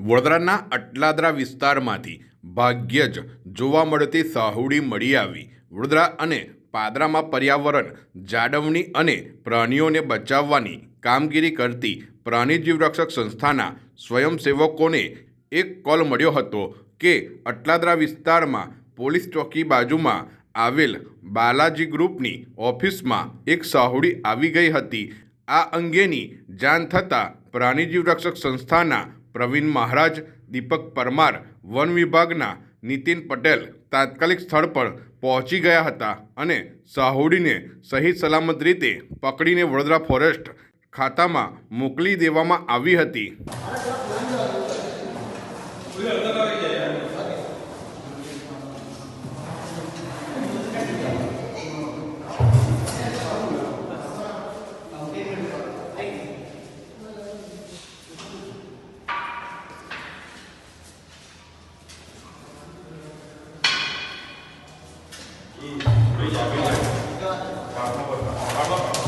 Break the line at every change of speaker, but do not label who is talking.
વડોદરાના અટલાદરા વિસ્તારમાંથી ભાગ્યે જ જોવા મળતી સાહુડી મળી આવી. વડોદરા અને પાદરામાં પર્યાવરણ, જાળવણી અને પ્રાણીઓને બચાવવાની કામગીરી કરતી પ્રાણીજીવરક્ષક સંસ્થાના સ્વયંસેવકોને એક કોલ મળ્યો હતો કે અટલાદરા વિસ્તારમાં પોલીસ ચોકી બાજુમાં આવેલ બાલાજી ગ્રુપની ઓફિસમાં એક સાહુડી આવી ગઈ હતી. આ અંગેની જાણ થતાં પ્રાણીજીવ રક્ષક સંસ્થાના પ્રવીણ મહારાજ, દીપક પરમાર, વન વિભાગના નીતિન પટેલ તાત્કાલિક સ્થળ પર પહોંચી ગયા હતા અને સાહુડીને સહી સલામત રીતે પકડીને વડોદરા ફોરેસ્ટ ખાતામાં મોકલી દેવામાં આવી હતી.
이 우리 야구장. 자, 한번 봐.